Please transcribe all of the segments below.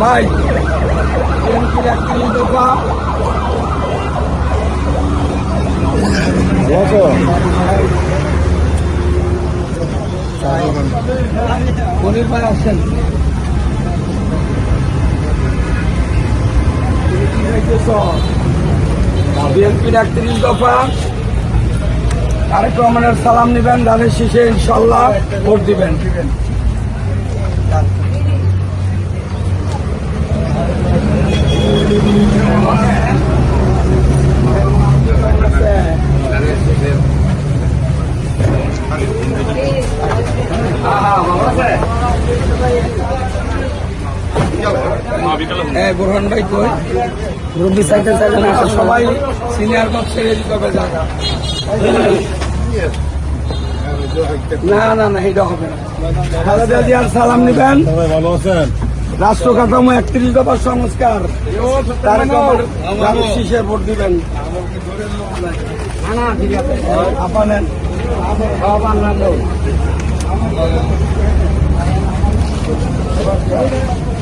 ভাই বিএনপির একত্রিশ দফা মনির ভাই আসছেন বিএনপির একত্রিশ দফা আরেক রহমানের সালাম নেবেন ধানের শেষে ইনশাল্লাহ ভোট দিবেন। হ্যাঁ বোরহান ভাই কই? রবি সাইকেল চাইলেন আসে সবাই সিনিয়র কপ ছেড়ে দিতে হবে জায়গা না না না এটা হবে না। খালেদা জিয়ার সালাম নিবেন। ভালো আছেন? রাষ্ট্র কাঠামো একত্রিশ দফার সংস্কার। তার শীষে ভোট দিবেন। না,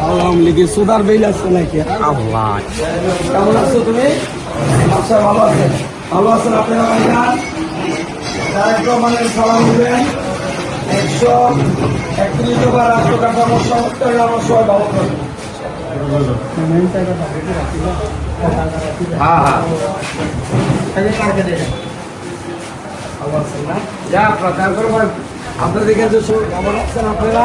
আওয়ামী লীগের সুদার বেল আসছে নাকি? আল্লাহ। কেমন আছো তুমি? আচ্ছা ভালো আছেন ভালো আছেন আপনারা তারেক রহমানের সালাম দিবেন। একশো একত্রিশ বার রাষ্ট্র কাঠামো সংস্কার আমার সবাই ভালো করবেন হ্যাঁ হ্যাঁ। যা প্রচার করব আপনাদের কাছে খবর আছেন আপনারা?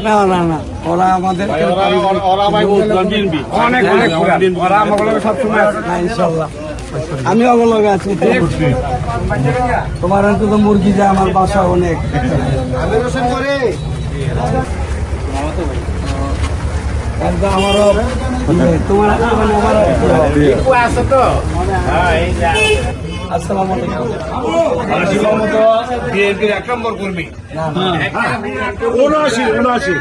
না না না ওরা আমাদের আছে আমি অবলগে আছি। তোমার অন্তত মুরগি যায় আমার বাসা অনেক। আমারও তোমার মানে আমার আসসালামু আলাইকুম। বিএনপির এক নম্বর কর্মী। না, না। উনআশি উনআশি।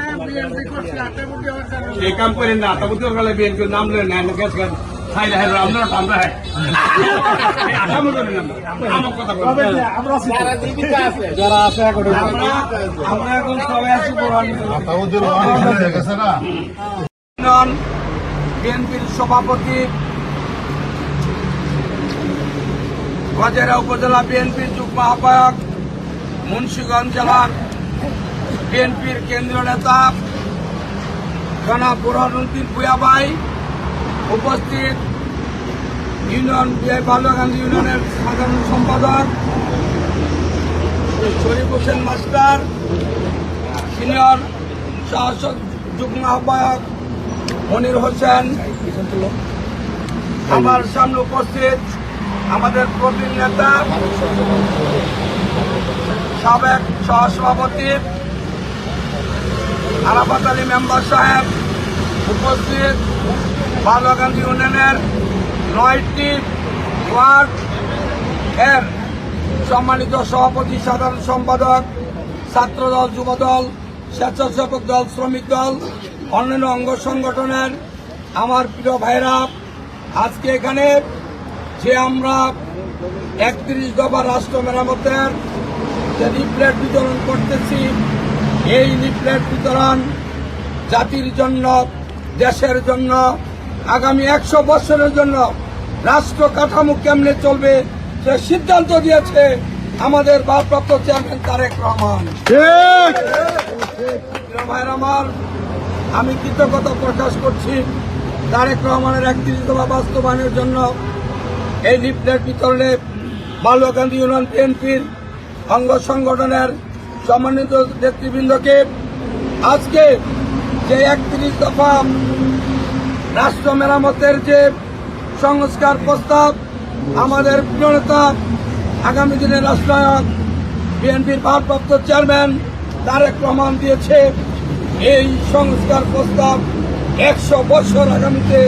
এই কাম করেন না তবে তো গেলে বিএনপির নাম লেন না গ্যাস গান খাই হ্যাঁ আমরা আমরা হ্যাঁ। আসামও করেন না আমার কথা বলেন। যারা আছে। এখন আমরা আমরা এখন সবাই আছি কোরআন আতাউদ্দিন রহমান হয়ে গেছে না? ইউনিয়ন বিএনপির সভাপতি গজেরা উপজেলা বিএনপির যুগ্ম আহ্বায়ক, মুন্সীগঞ্জ জেলার বিএনপির কেন্দ্রীয় নেতা জনাব বুরহানুদ্দিন ভুয়াবাই উপস্থিত ইউনিয়ন বাল্যগান্ধী ইউনিয়নের সাধারণ সম্পাদক, শরীফ হোসেন মাস্টার, সিনিয়র শাসক যুগ্ম আহ্বায়ক মনির হোসেন। আমার সামনে উপস্থিত আমাদের প্রবীণ নেতা সাবেক সহসভাপতি আরাফাত আলী মেম্বার সাহেব উপস্থিত বালুয়াগান্ধী ইউনিয়নের নয়টি ওয়ার্ড এর সম্মানিত সভাপতি, সাধারণ সম্পাদক, ছাত্রদল, যুবদল, স্বেচ্ছাসেবক দল, শ্রমিক দল, অন্যান্য অঙ্গ সংগঠনের আমার প্রিয় ভাইরা, আজকে এখানে যে আমরা একত্রিশ দফা রাষ্ট্র মেরামতের যে লিফলেট বিতরণ করতেছি এই লিফলেট বিতরণ জাতির জন্য দেশের জন্য আগামী একশো বছরের জন্য রাষ্ট্র কাঠামো কেমনে চলবে সে সিদ্ধান্ত দিয়েছে আমাদের ভারপ্রাপ্ত চেয়ারম্যান তারেক রহমান। প্রিয় ভাইয়ের আমার আমি কৃতজ্ঞতা প্রকাশ করছি তারেক রহমানের একত্রিশ দফা বাস্তবায়নের জন্য। এই লিফলেট বিতরণে বাল্যকান্দি ইউনিয়ন বিএনপির অঙ্গ সংগঠনের সম্মানিত নেতৃবৃন্দকে আজকে যে একত্রিশ দফা রাষ্ট্র মেরামতের যে সংস্কার প্রস্তাব, আমাদের প্রিয় আগামী দিনে রাষ্ট্রায়ক বিএনপির ভারপ্রাপ্ত চেয়ারম্যান তারেক রহমান দিয়েছে এই সংস্কার প্রস্তাব একশো বছর আগামীতে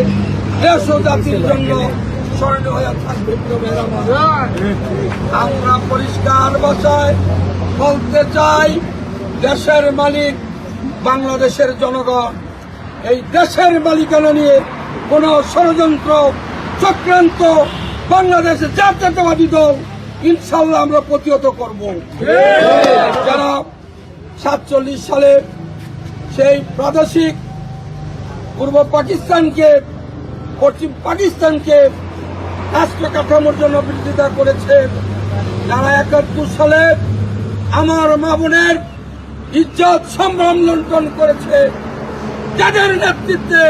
দেশ জাতির জন্য হয়ে থাকবে আমার। পরিষ্কার ভাষায় বলতে চাই, দেশের মালিক বাংলাদেশের জনগণ এই দেশের মালিকানা নিয়ে কোন ষড়যন্ত্র, চক্রান্ত বাংলাদেশে জাতীয়তাবাদী দল ইনশাল্লাহ আমরা প্রতিহত করব যারা সাতচল্লিশ সালে সেই প্রাদেশিক পূর্ব পাকিস্তানকে, পশ্চিম পাকিস্তানকে রাষ্ট্র কাঠামোর জন্য বিরোধিতা করেছেন। যারা একাত্তর সালে আমার মা বোনের ইজ্জত সম্ভ্রম লুণ্ঠন করেছে, যাদের নেতৃত্বে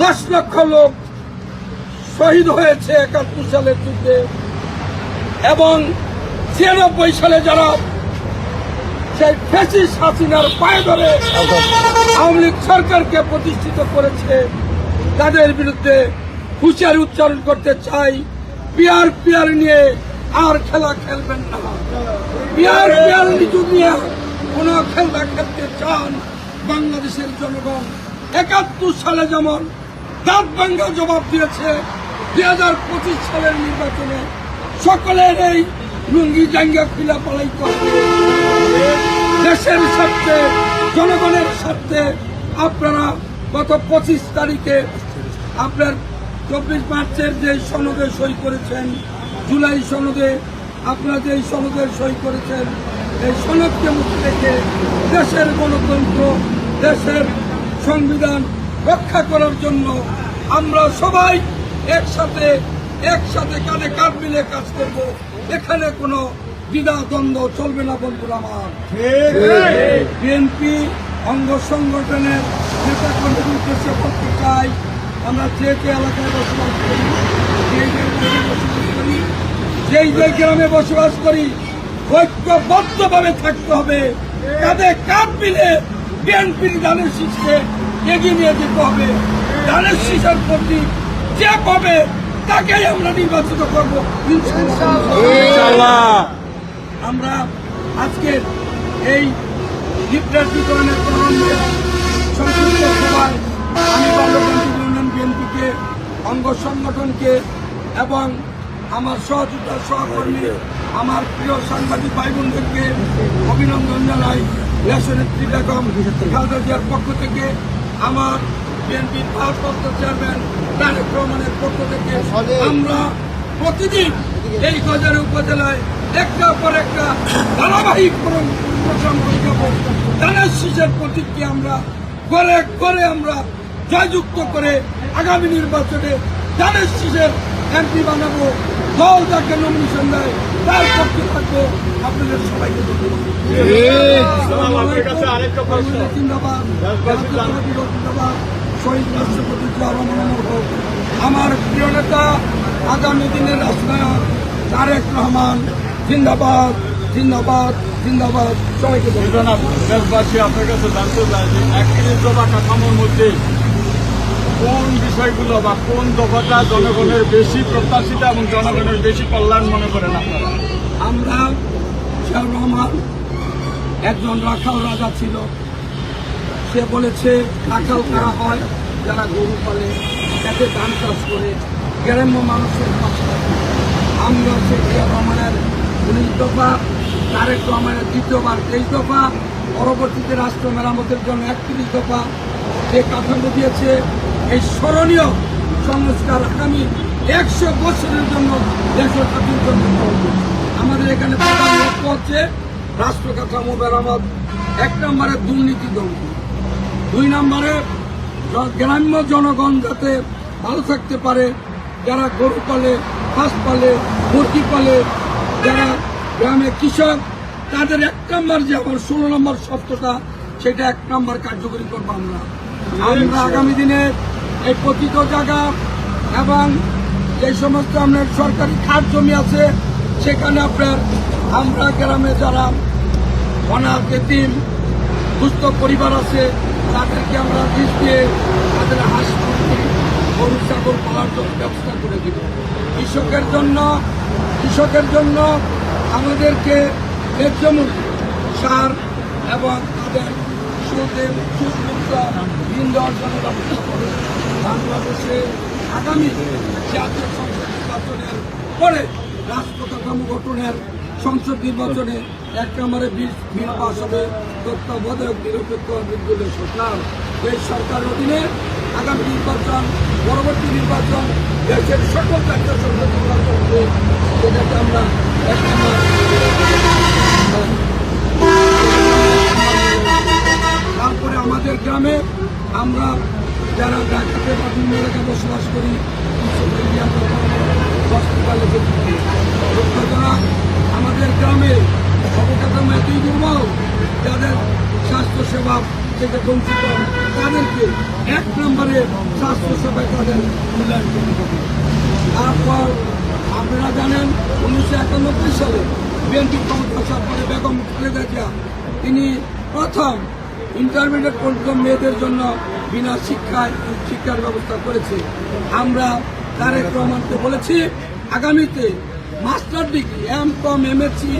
দশ লক্ষ লোক শহীদ হয়েছে একাত্তর সালের যুদ্ধে। এবং ছিয়ানব্বই সালে যারা সেই ফেসিস হাসিনার পায়ে ধরে আওয়ামী লীগ সরকারকে প্রতিষ্ঠিত করেছে, তাদের বিরুদ্ধে হুঁশিয়ারি উচ্চারণ করতে চাই। পিয়ার পিয়ার নিয়ে আর খেলা খেলবেন না। পিয়ার পিয়ার নিচু নিয়ে কোন খেলা খেলতে চান বাংলাদেশের জনগণ। একাত্তর সালে যেমন দাঁত ভাঙ্গা জবাব দিয়েছে, দুই হাজার পঁচিশ সালের নির্বাচনে সকলের এই লুঙ্গি জাঙ্গা খিলা পালাই করবে দেশের স্বার্থে, জনগণের স্বার্থে আপনারা গত পঁচিশ তারিখে আপনার চব্বিশ মার্চের যে সনদে সই করেছেন জুলাই সনদে আপনারা যে সনদে সই করেছেন এই সনদকে মুখে রেখে দেশের গণতন্ত্র দেশের সংবিধান রক্ষা করার জন্য আমরা সবাই একসাথে একসাথে কাঁধে কাঁধ মিলে কাজ করব। এখানে কোনো দ্বিধা দ্বন্দ্ব চলবে না বন্ধুরা আমার। বিএনপি অঙ্গ সংগঠনের নেতা কর্মীদের উদ্দেশ্যে বলতে চাই আমরা যে যে এলাকায় বসবাস করি যেই যে গ্রামে বসবাস করি যেই যে গ্রামে বসবাস করি ঐক্যবদ্ধভাবে থাকতে হবে। কাঁধে কাঁধ মিলে বিএনপির ধানের শীষকে এগিয়ে নিয়ে যেতে হবে। ধানের শীষের প্রতি যে পাবে তাকেই আমরা নির্বাচিত করব। আমরা আজকের এই লিফলেট বিতরণের প্রারম্ভে সংক্ষিপ্ত সভায় আমি অঙ্গ সংগঠনকে এবং আমার সহযোগিতা সহকর্মী, আমার প্রিয় সাংবাদিক ভাই বোনদেরকে অভিনন্দন জানাই। দেশনেত্রী বেগম খালেদা জিয়ার পক্ষ থেকে, আমার বিএনপির ভারপ্রাপ্ত চেয়ারম্যান তারেক রহমানের পক্ষ থেকে। আমরা প্রতিদিন এই গজারে উপজেলায় একটা পর একটা ধারাবাহিক যাব ধানের শীষের প্রতীককে আমরা করে করে আমরা জয়যুক্ত করে আগামী নির্বাচনে ধানের শীষের এমপি বানাবো। দল যাকে নমিনেশন দেয় তার পক্ষে থাকব। আপনাদের সবাইকে। জিন্দাবাদ। শহীদ রাষ্ট্রপতি আমার প্রিয় নেতা আগামী দিনের রাষ্ট্রনায়ক তারেক রহমান জিন্দাবাদ জিন্দাবাদ জিন্দাবাদ। সবাইকে দেশবাসী আপনার কাছে জানতে চাই যে দফা কাঠামোর মধ্যে কোন বিষয়গুলো বা কোন দফাটা জনগণের বেশি প্রত্যাশিত এবং জনগণের বেশি কল্যাণ মনে করেন আপনারা? আমরা রহমান একজন রাখাল রাজা ছিল। সে বলেছে, রাখাল করা হয়? যারা গরু পালে, যাতে ধান চাষ করে, গ্রাম্য মানুষের। আমরা সে রহমানের উনিশ দফা, তারেক রহমানের দ্বিতীয়বার তেইশ দফা, পরবর্তীতে রাষ্ট্র মেরামতের জন্য একত্রিশ দফা যে কাঠামো দিয়েছে এই স্মরণীয় সংস্কার আগামী একশো বছরের জন্য দেশের জাতির জন্য। আমাদের এখানে প্রধান লক্ষ্য হচ্ছে রাষ্ট্র কাঠামো মেরামত। এক নম্বরে দুর্নীতি দমন। দুই নম্বরে গ্রাম্য জনগণ যাতে ভালো থাকতে পারে, যারা গরু পালে, হাঁস পালে, মুরগি পালে, যারা গ্রামে কৃষক, তাদের এক নম্বর যে আমার ষোলো নম্বর শব্দটা সেটা এক নম্বর কার্যকরী করব আমরা। আমরা আগামী দিনে এই প্রতিত জায়গা এবং যে সমস্ত আপনার সরকারি খাট জমি আছে, সেখানে আপনার আমরা গ্রামে যারা অনাথ এতিম দুস্থ পরিবার আছে, তাদেরকে আমরা বীজ দিয়ে তাদের হাঁস গরু ছাগল পালার জন্য ব্যবস্থা করে দিব। কৃষকের জন্য কৃষকের জন্য আমাদেরকে ন্যায্য সার এবং তাদের সুদের সুদমুক্ত ঋণ দেওয়ার জন্য ব্যবস্থা করে বাংলাদেশে আগামী জাতীয় সংসদ নির্বাচনের পরে রাষ্ট্র কাঠামো গঠনের সংসদ নির্বাচনে এক নম্বরে বিল বিল পাস হবে তত্ত্বাবধায়ক নিরপেক্ষ নির্দলীয় সরকার। এই সরকারের অধীনে আগামী নির্বাচন, পরবর্তী নির্বাচন দেশের সকল জাতীয় সংসদ নির্বাচন হবে সেটাকে আমরা এক তারপরে আমাদের গ্রামে আমরা যারা ঢাকাতে বা এলাকায় বসবাস করি হসপিটালে দুঃখজনক আমাদের গ্রামে অবকাঠামো এতই দুর্বল, যাদের স্বাস্থ্য সেবা থেকে বঞ্চিত তাদেরকে এক নম্বরে স্বাস্থ্য সেবায় তাদের মূল্যায়ন করতে হবে। তারপর আপনারা জানেন, উনিশশো একানব্বই সালে বিএনপি ক্ষমতা আসার পরে বেগম খালেদা জিয়া, তিনি প্রথম ইন্টারমিডিয়েট পর্যন্ত মেয়েদের জন্য বিনা শিক্ষায় শিক্ষার ব্যবস্থা করেছে। আমরা তারেক রহমানকে বলেছি, আগামীতে master degree, M com M SC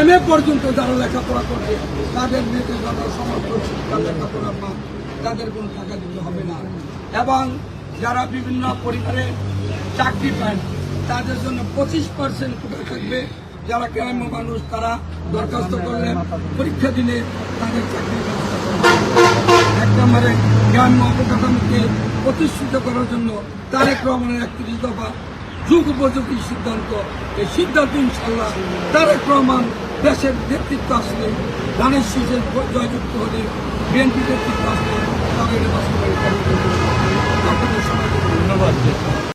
M A পর্যন্ত যারা লেখাপড়া করছে তাদের মেয়েদের জন্য সমস্ত শিক্ষা লেখাপড়ার মান তাদের কোনো টাকা দিতে হবে না। এবং যারা বিভিন্ন পরিবারে চাকরি পায়, তাদের জন্য পঁচিশ পার্সেন্ট কোটা থাকবে। যারা গ্রাম্য মানুষ, তারা দরখাস্ত করলে পরীক্ষা দিলে তাদের চাকরির ব্যবস্থা করবে। এক নম্বরে গ্রাম্য অবকাঠামোকে প্রতিষ্ঠিত করার জন্য তারেক রহমানের একত্রিশ দফা যুগ উপযোগী সিদ্ধান্ত। এই সিদ্ধান্ত ইনশাল্লাহ তারেক রহমান দেশের নেতৃত্ব আসলে, ধানের শীষের জয়যুক্ত হলে বিএনপি নেতৃত্ব আসলে তাদের বাস্তবায়িত ধন্যবাদ।